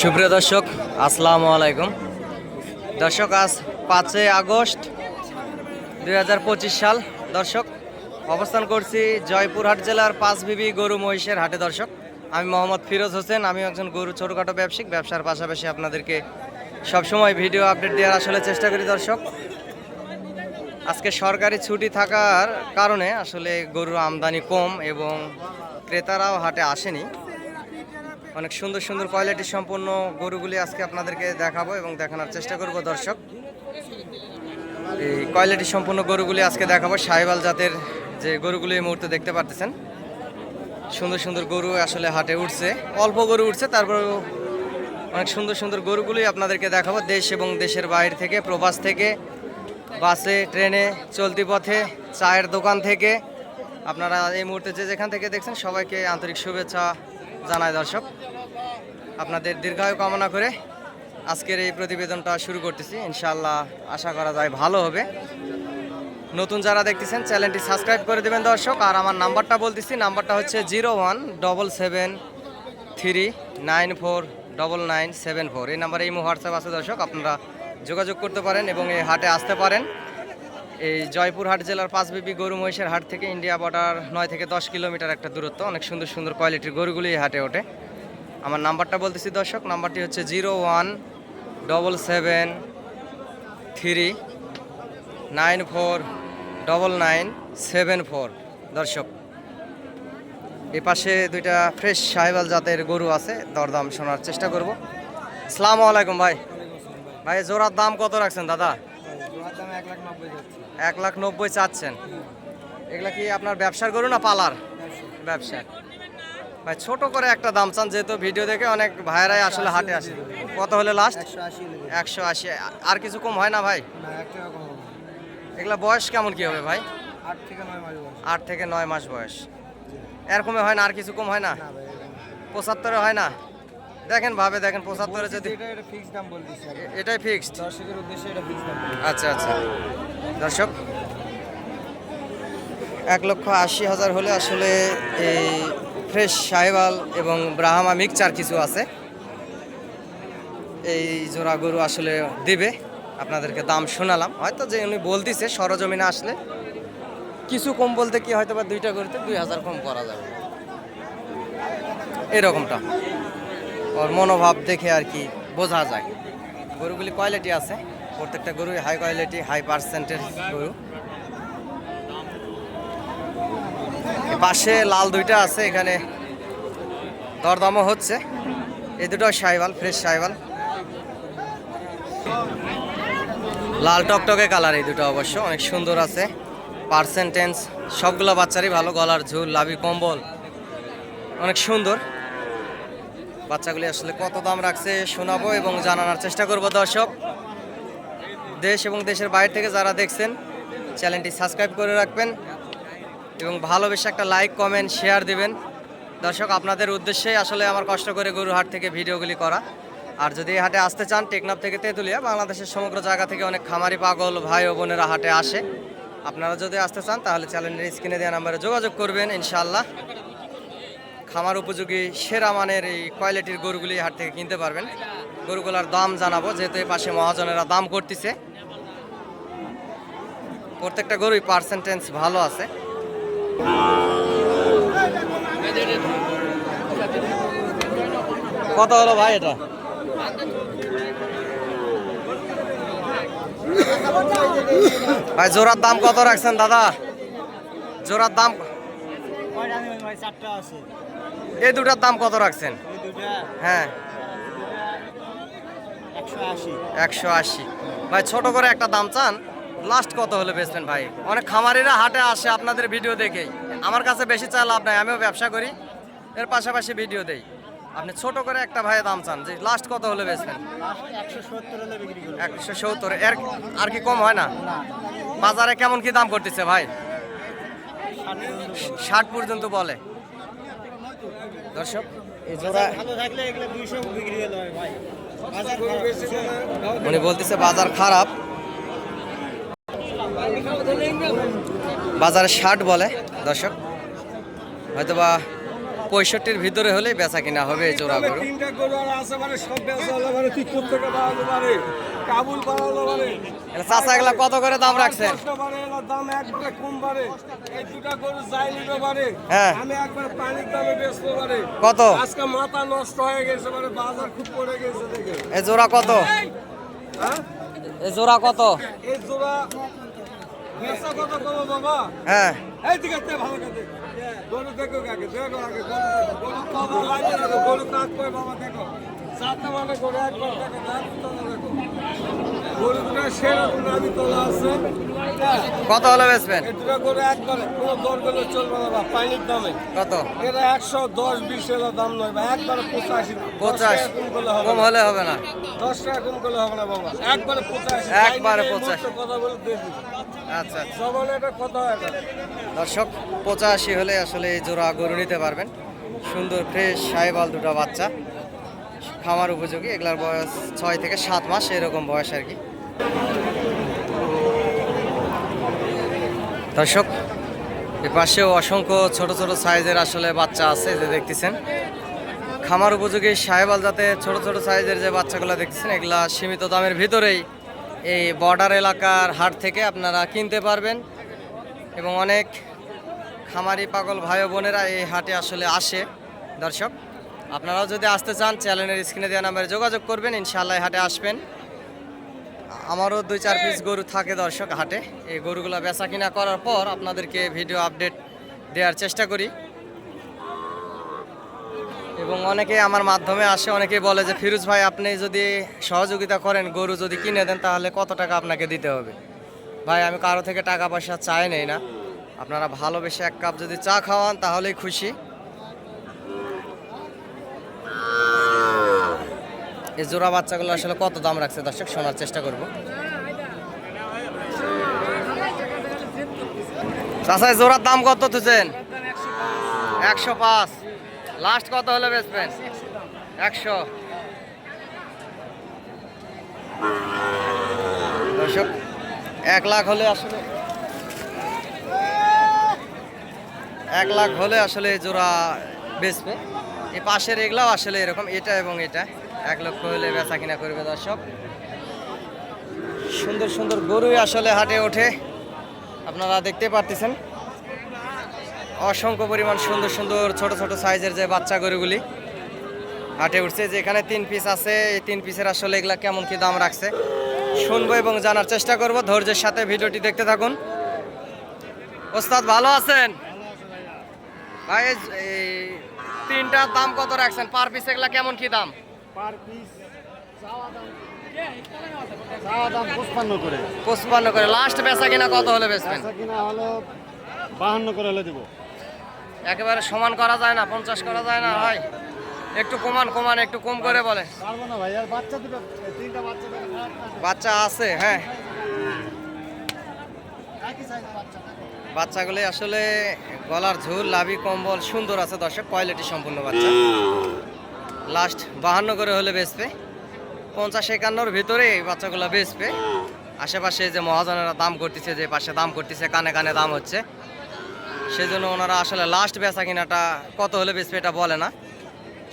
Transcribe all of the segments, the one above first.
সুপ্রিয় দর্শক, আসসালামু আলাইকুম। দর্শক, আজ পাঁচই আগস্ট দু হাজার পঁচিশ সাল। দর্শক, অবস্থান করছি জয়পুরহাট জেলার পাঁচ পাঁচবিবি গরু মহিষের হাটে। দর্শক, আমি মোহাম্মদ ফিরোজ হোসেন আমি একজন গরু ছোটোখাটো ব্যবসায়িক। ব্যবসার পাশাপাশি আপনাদেরকে সবসময় ভিডিও আপডেট দেওয়ার আসলে চেষ্টা করি। দর্শক, আজকে সরকারি ছুটি থাকার কারণে আসলে গরুর আমদানি কম এবং ক্রেতারাও হাটে আসেনি। অনেক সুন্দর সুন্দর কোয়ালিটি সম্পন্ন গরুগুলি আজকে আপনাদেরকে দেখাবো এবং দেখানোর চেষ্টা করব, দর্শক। এই কোয়ালিটি সম্পন্ন গরুগুলি আজকে দেখাবো সাহেবাল জাতের যে গরুগুলি এই মুহূর্তে দেখতে পারতেছেন। সুন্দর সুন্দর গরু আসলে হাটে উঠছে, অল্প গরু উঠছে তারপরেও অনেক সুন্দর সুন্দর গরুগুলি আপনাদেরকে দেখাবো, দেশ এবং দেশের বাইরে থেকে, প্রবাস থেকে, বাসে, ট্রেনে, চলতি পথে, চায়ের দোকান থেকে। আপনারা এই মুহূর্তে যে যেখান থেকে দেখছেন, সবাইকে আন্তরিক শুভেচ্ছা জানায় দর্শক, আপনাদের দীর্ঘায়ু কামনা করে আজকের এই প্রতিবেদনটা শুরু করতেছি। ইনশাল্লাহ আশা করা যায় ভালো হবে। নতুন যারা দেখতেছেন, চ্যানেলটি সাবস্ক্রাইব করে দেবেন দর্শক। আর আমার নাম্বারটা বলতেছি, নাম্বারটা হচ্ছে zero one double seven three nine four double nine seven four. এই নাম্বারে এই হোয়াটসঅ্যাপ আছে দর্শক, আপনারা যোগাযোগ করতে পারেন এবং এই হাটে আসতে পারেন। এই জয়পুরহাট জেলার পাঁচ পাঁচবিবি গরু মহিষের হাট থেকে ইন্ডিয়া বর্ডার নয় থেকে দশ কিলোমিটার একটা দূরত্ব। অনেক সুন্দর সুন্দর কোয়ালিটির গরুগুলি হাটে ওঠে। আমার নাম্বারটা বলতেছি দর্শক, নাম্বারটি হচ্ছে zero one double seven three nine four double nine seven four. দর্শক, এ পাশে দুইটা ফ্রেশ সাহেবাল জাতের গরু আছে, দরদাম শোনার চেষ্টা করব। সালাম আলাইকুম ভাই। ভাই, জোড়ার দাম কত রাখছেন দাদা? এক লাখ নব্বই চাচ্ছেন। এগুলা কি আপনার ব্যবসার গরু না পালার? ব্যবসা। ভাই, ছোট করে একটা দাম চান, যেহেতু ভিডিও দেখে অনেক ভাইরাই আসলে হাটে আসে। কত হলে লাস্ট একশো আশি। আর কিছু কম হয় না ভাই? এগুলা বয়স কেমন কি হবে ভাই? আট থেকে নয় মাস বয়স। এরকমে হয় না, আর কিছু কম হয় না? পঁচাত্তরে হয় না? দেখেন ভাবে দেখেন পঁচাত্তরে যদি এটাই ফিক্সড আচ্ছা আচ্ছা। দর্শক এক লক্ষ আশি হাজার হলে আসলে এই ফ্রেশ সাহেবাল এবং ব্রাহ্মা মিক্সচার কিছু আছে। এই জোড়া গরু আসলে দিবে। আপনাদেরকে দাম শোনালাম। হয়তো যে উনি বলতেছে সরজমিনে আসলে। কিছু কম বলতে কি হয়তো বা দুইটা গরুতে দুই হাজার কম করা যাবে। এরকমটা। ওর মনোভাব দেখে আর কি বোঝা যায়। গরুগুলি কোয়ালিটি আছে। প্রত্যেকটা গরুই হাই কোয়ালিটি হাই পার্সেন্টের গরু। পাশে লাল দুইটা আছে, এখানে দরদামও হচ্ছে। এই দুটো সাইবাল ফ্রেশ সাইবাল লাল টকটকে কালার এই দুটো অবশ্য, অনেক সুন্দর আছে। পার্সেন্টেন্স সবগুলো বাচ্চারই ভালো, গলার ঝুল, লাভি, কম্বল, অনেক সুন্দর। বাচ্চাগুলি আসলে কত দাম রাখছে শোনাবো এবং জানানোর চেষ্টা করব দর্শক। দেশ এবং দেশের বাইরে থেকে যারা দেখছেন, চ্যানেলটি সাবস্ক্রাইব করে রাখবেন এবং ভালোবেসে একটা লাইক, কমেন্ট, শেয়ার দিবেন। দর্শক, আপনাদের উদ্দেশ্যে আসলে আমার কষ্ট করে গরুহাট থেকে ভিডিওগুলি করা। আর যদি এই হাটে আসতে চান, টেকনাফ থেকে তেঁতুলিয়া, বাংলাদেশের সমগ্র জায়গা থেকে অনেক খামারি পাগল ভাই ও বোনেরা হাটে আসে। আপনারা যদি আসতে চান, তাহলে চ্যানেলের স্ক্রিনে দেওয়া নাম্বারে যোগাযোগ করবেন, ইনশাআল্লাহ। খামার উপযোগী, সেরা মানের এই কোয়ালিটির গরুগুলি হাট থেকে কিনতে পারবেন। গরুগুলার দাম জানাব, যেহেতু এই পাশে মহাজনেরা দাম করতেছে। প্রত্যেকটা গরুই পার্সেন্টেন্স ভালো আছে। কত হলো ভাই এটা? ভাই, জোড়ার দাম কত রাখছেন দাদা? জোড়ার দাম এই দুটার দাম কত রাখছেন? হ্যাঁ। একশো আশি। ভাই ছোট করে একটা দাম চান। লাস্ট কত হলে বেচবেন ভাই? অনেক খামারিরা হাটে আসে আপনাদের ভিডিও দেখেই। আমার কাছে বেশি চাই লাভ নাই আমিও ব্যবসা করি। এর পাশাপাশি ভিডিও দেই। আপনি ছোট করে একটা ভাই দাম চান যে লাস্ট কত হলে বেচবেন? একশো সত্তর এর আর কি কম হয় না? বাজারে কেমন কি দাম করতেছে ভাই? ষাট পর্যন্ত বলে। দর্শক এই জোড়া উনি বলতেছে বাজার খারাপ। বাজারে ষাট বলে দর্শক। হয়তোবা পঁয়ষট্টির ভিতরে হলে বেচা কিনা হবে এই জোড়া গরু। তিনটা গরু আর আছে মানে সব বেচা হলো মানে পারে কাবুল মানে। চাচা এগুলা কত করে দাম রাখছেন? কষ্ট পারে এর দাম একবারে কম পারে এই দুটা গরু যাই নিতে পারে হ্যাঁ। আমি একবার পানির দামে বেচতে পারে কত? আজকে মাথা নষ্ট হয়ে গেছে মানে বাজার খুব পড়ে গেছে দেখে। জোড়া কত? হ্যাঁ? জোড়া কত? এই জোড়া বেচা কত করব বাবা হ্যাঁ। এই দিকে তে ভালো করে দেখ। গরু দেখো আগে দেখো আগে গরু দেখো গরু কবা লাগে না তো, গরু কাজ করে বাবা দেখো সাতটা গরু একবার দেখো দাঁত তোলা দেখো গরু দুটো সেরকম তোলা আছে। কত হলে বেচবেন দুটো গরু একবারে কোনো দর গেলে চলবে না বা পানির দামে। কত? এটা একশো দশ বিশ এর দাম নয় বা একবারে পঁচাশি। টাকা কম হলে হবে না। দশ টাকা কম করলে হবে না বাবা। একবারে পঁচাশি। একবারে 85 কথা বলে দিয়ে আচ্ছা আচ্ছা। সবার এটা কথা এটা দর্শক পঁচাশি হলে আসলে এই জোড়া গরু নিতে পারবেন। সুন্দর ফ্রেশ সাহেবাল দুটো বাচ্চা। খামার উপযোগী। এগুলার বয়স ছয় থেকে সাত মাস, এরকম বয়স আর কি। দর্শক, এ পাশেও অসংখ্য ছোট ছোট সাইজের আসলে বাচ্চা আছে যে দেখতেছেন। খামার উপযোগী সাহেবাল যাতে ছোট ছোট সাইজের যে বাচ্চাগুলো দেখতেছেন, এগুলা সীমিত দামের ভিতরেই এই বর্ডার এলাকার হাট থেকে আপনারা কিনতে পারবেন। এবং অনেক খামারি পাগল ভাই বোনেরা এই হাটে আসলে আসে। দর্শক আপনারাও যদি আসতে চান, চ্যানেলের স্ক্রিনে দেওয়া নাম্বারে যোগাযোগ করবেন, ইনশাআল্লাহ হাটে আসবেন। আমারও দুই চার পিস গরু থাকে দর্শক হাটে। এই গরুগুলো বেচা কিনা করার পর আপনাদেরকে ভিডিও আপডেট দেওয়ার চেষ্টা করি। এবং অনেকে আমার মাধ্যমে আসে, অনেকে বলে যে, ফিরোজ ভাই, আপনি যদি সহযোগিতা করেন, গরু যদি কিনে দেন, তাহলে কত টাকা আপনাকে দিতে হবে? ভাই, আমি কারও থেকে টাকা পয়সা চাই নেই না। আপনারা ভালোবেসে এক কাপ যদি চা খাওয়ান, তাহলেই খুশি। এই জোড়া বাচ্চাগুলো আসলে কত দাম রাখছে দর্শক? শোনার চেষ্টা করব। চাষা জোড়ার দাম কত তুছেন একশো পাঁচ। লাস্ট কত হলে বেচবেন একশো। দর্শক, এক লাখ হলে আসলে এক লাখ হলে আসলে জোড়া বেচবে। এই পাশের এগুলাও আসলে এরকম, এটা এবং এটা। এক লক্ষ হলে বেচা কিনা করবে দর্শক। সুন্দর সুন্দর গরুই আসলে হাটে ওঠে। আপনারা দেখতে পারতেছেন। অসংখ্য পরিমাণ সুন্দর সুন্দর ছোট ছোট সাইজের যে বাচ্চা গরুগুলি হাটে উঠছে। যেখানে তিন পিস আছে, এই তিন পিসের আসলে এগুলা কেমন কি দাম রাখছে, শুনব এবং জানার চেষ্টা করব। ধৈর্যের সাথে ভিডিওটি দেখতে থাকুন। ওস্তাদ, ভালো আছেন? ভাই তিনটার দাম কত রাখছেন? পার পিস এগুলা কেমন কি দাম? Per piece. পঁচপান্ন করে। লাস্ট বেচা কিনা কত হলে বেচবেন? কিনা হলো বাহান্ন করে হলে দেবো। একেবারে সমান করা যায় না পঞ্চাশ করা যায় না ভাই। একটু কমান কমান একটু কম করে বলে। পারব না ভাই আর বাচ্চা দুটো তিনটা বাচ্চা দুটো বাচ্চা আছে হ্যাঁ। বাচ্চাগুলি আসলে গলার ঝুল লাভি কম্বল সুন্দর আছে দর্শক কোয়ালিটি সম্পূর্ণ বাচ্চা। লাস্ট বাহান্ন করে হলে বেচবে। পঞ্চাশ একান্নর ভিতরে বাচ্চাগুলো বেচবে। আশেপাশে যে মহাজনেরা দাম করতেছে, যে পাশে দাম করতেছে, কানে কানে দাম হচ্ছে। সেজন্য ওনারা আসলে লাস্ট বেচা কিনাটা কত হলে বেচবে এটা বলে না।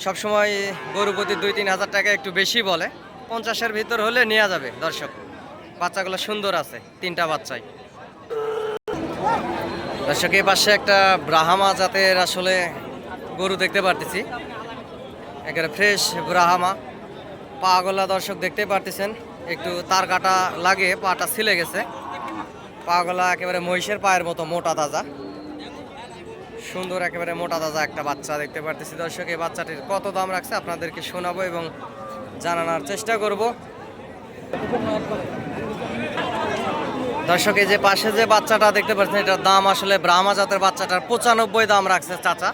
সবসময় গরু প্রতি দুই তিন হাজার টাকা একটু বেশি বলে। পঞ্চাশের ভিতর হলে নেওয়া যাবে দর্শক। বাচ্চাগুলো সুন্দর আছে, তিনটা বাচ্চাই। দর্শক এই পাশে একটা ব্রাহামা জাতের আসলে গরু দেখতে পারতেছি। একেবারে ফ্রেশ ব্রাহামা। পাগলা দর্শক দেখতে পারতেছেন, একটু তার কাটা লাগে, পাটা ছিলে গেছে। পাগলা একেবারে মহিষের পায়ের মতো মোটা তাজা। সুন্দর একেবারে মোটা তাজা একটা বাচ্চা দেখতে পারতেছি দর্শক, এই বাচ্চাটির কত দাম রাখছে আপনাদেরকে শোনাবো এবং জানানোর চেষ্টা করব। দর্শক, এই যে পাশে যে বাচ্চাটা দেখতে পাচ্ছেন, এটার দাম আসলে ব্রাহ্মা জাতের বাচ্চাটার পঁচানব্বই দাম রাখছে চাচা।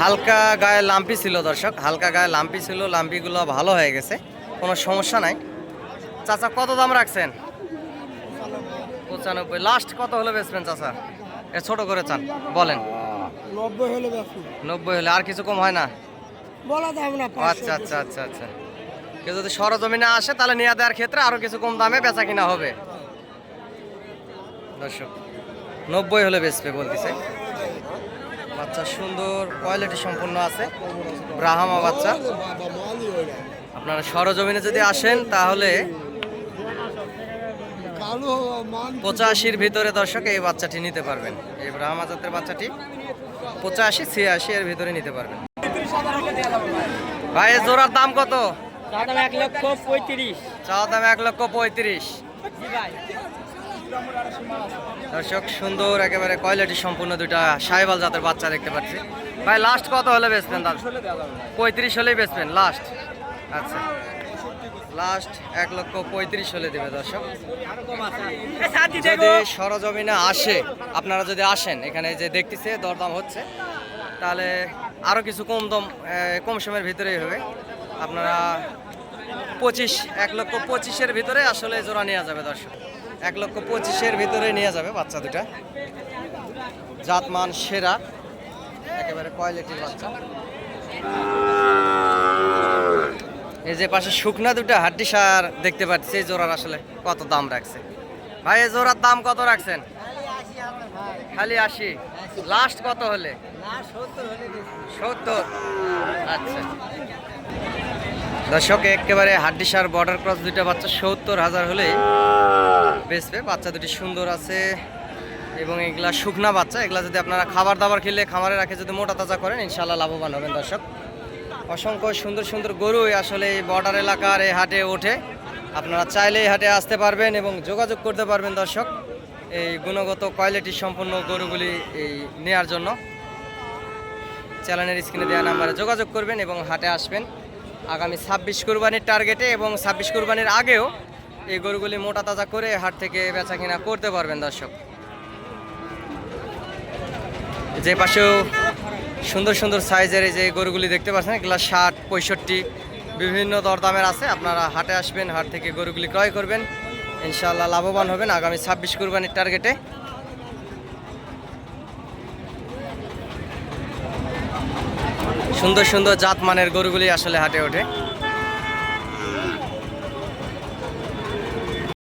হালকা গায়ে লাম্পি ছিল দর্শক হালকা গায়ে লাম্পি ছিল লাম্পিগুলো ভালো হয়ে গেছে কোনো সমস্যা নাই। চাচা কত দাম রাখছেন? পঁচানব্বই। লাস্ট কত হলে বেচবেন চাচা? এ ছোট করে চান বলেন। নব্বই হলে নব্বই হলে আর কিছু কম হয় না? বলা দাম না আচ্ছা আচ্ছা আচ্ছা আচ্ছা। কেউ যদি সরজমিনে আসে তাহলে নিয়ে দেওয়ার ক্ষেত্রে আরও কিছু কম দামে বেচা কিনা হবে। দর্শক নব্বই হলে বেচবে বলতেছে। বাচ্চা সুন্দর কোয়ালিটি সম্পূর্ণ আছে। ব্রাহামা বাচ্চা। আপনারা সরজমিনে যদি আসেন তাহলে পঁচাশির ভিতরে দর্শক এই বাচ্চাটি নিতে পারবেন। এই ব্রাহ্মা জাতের বাচ্চাটি পঁচাশি ছিয়াশি এর ভিতরে নিতে পারবেন। ভাই জোড়ার দাম কত? দাম এক লক্ষ পঁয়ত্রিশ। চাওয়া দাম এক লক্ষ পঁয়ত্রিশ। দর্শক, সুন্দর, একেবারে কোয়ালিটি সম্পূর্ণ দুইটা সাহেবাল জাতের বাচ্চা দেখতে পাচ্ছি। ভাই লাস্ট কত হলে বেচবেন দাদা পঁয়ত্রিশ হলেই বেচবেন লাস্ট আচ্ছা। লাস্ট এক লক্ষ পঁয়ত্রিশ হলে দেবে দর্শক। যদি সরজমিনে আসে, আপনারা যদি আসেন, এখানে যে দেখতেছে, দরদাম হচ্ছে, তাহলে আরও কিছু কম দম কম সময়ের ভিতরেই হবে। আপনারা পঁচিশ, এক লক্ষ পঁচিশের ভিতরে আসলে জোড়া নেওয়া যাবে দর্শক। এক লক্ষ পঁচিশের ভিতরে নিয়ে যাবে বাচ্চা দুটা। জাতমান সেরা একেবারে কোয়ালিটির বাচ্চা। এই যে পাশে শুকনা দুটো হাড্ডি সার দেখতে পাচ্ছি এই জোড়ার আসলে কত দাম রাখছে। ভাই এই জোড়ার দাম কত রাখছেন? খালি আশি। লাস্ট কত হলে? সত্তর। আচ্ছা। দর্শক, একেবারে হাড্ডি সার বর্ডার ক্রস দুইটা বাচ্চা সত্তর হাজার হলেই বেচবে। বাচ্চা দুটি সুন্দর আছে এবং এগুলা শুকনা বাচ্চা। এগুলা যদি আপনারা খাবার দাবার খেলে খামারে রাখে, যদি মোটা তাজা করেন ইনশাল্লাহ লাভবান হবেন দর্শক। অসংখ্য সুন্দর সুন্দর গরু আসলে এই বর্ডার এলাকার এই হাটে ওঠে। আপনারা চাইলে এই হাটে আসতে পারবেন এবং যোগাযোগ করতে পারবেন দর্শক। এই গুণগত কোয়ালিটি সম্পন্ন গরুগুলি এই নেয়ার জন্য। চ্যানেলের স্ক্রিনে দেওয়া নাম্বারে যোগাযোগ করবেন এবং হাটে আসবেন। আগামী ছাব্বিশ কুরবানির টার্গেটে এবং ছাব্বিশ কুরবানির আগেও এই গরুগুলি মোটা তাজা করে হাট থেকে বেচা কিনা করতে পারবেন দর্শক। যে পাশেও সুন্দর সুন্দর সাইজের এই যে গরুগুলি দেখতে পাচ্ছেন, এগুলো ষাট, পঁয়ষট্টি, বিভিন্ন দরদামের আছে। আপনারা হাটে আসবেন, হাট থেকে গরুগুলি ক্রয় করবেন। ইনশাল্লাহ লাভবান হবেন আগামী ছাব্বিশ কুরবানির টার্গেটে। সুন্দর সুন্দর জাত মানের গরুগুলি আসলে হাটে ওঠে।